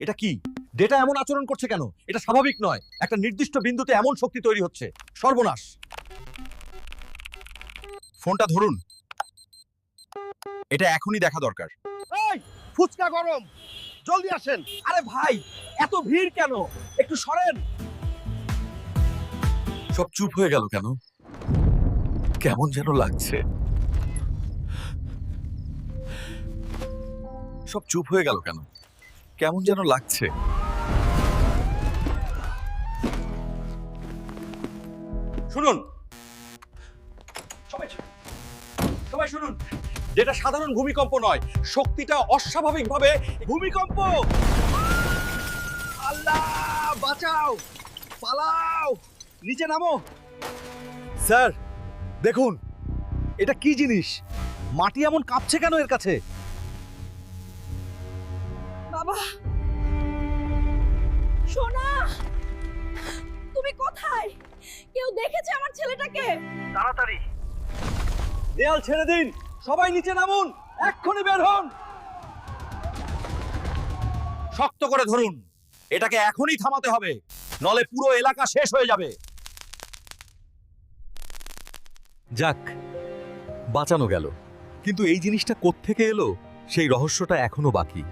এটা কি? ডেটা এমন আচরণ করছে কেন? এটা স্বাভাবিক নয়। একটা নির্দিষ্ট বিন্দুতে এমন শক্তি তৈরি হচ্ছে। সর্বনাশ। ফোনটা ধরুন। এটা এখনই দেখা দরকার। এই ফুচকা গরম। জলদি আসেন। আরে ভাই এত ভিড় কেন? একটু সরেন। সব চুপ হয়ে গেল কেন? কেমন যেন লাগছে। সব চুপ হয়ে গেল কেন? কেমন যেন লাগছে। শুনুন। সবাই শুনুন। যেটা সাধারণ ভূমিকম্প নয়, শক্তিটা অস্বাভাবিকভাবে ভূমিকম্প। আল্লাহ, বাঁচাও, পালাও, নিচে নামো। স্যার, দেখুন, এটা কি জিনিস? মাটি এমন কাঁপছে কেন এর কাছে? বাবা। সোনা তুমি কোথায়? কেউ দেখেছে আমার ছেলেটাকে? তাড়াতাড়ি। দেয়াল ছেড়ে দিন। সবাই নিচে নামুন। এক্ষুনি বের হন। শক্ত করে ধরুন। এটাকে এখনই থামাতে হবে। নলে পুরো এলাকা শেষ হয়ে যাবে। যাক বাঁচানো গেল। কিন্তু এই জিনিসটা কোত্থেকে এলো? সেই রহস্যটা এখনও বাকি।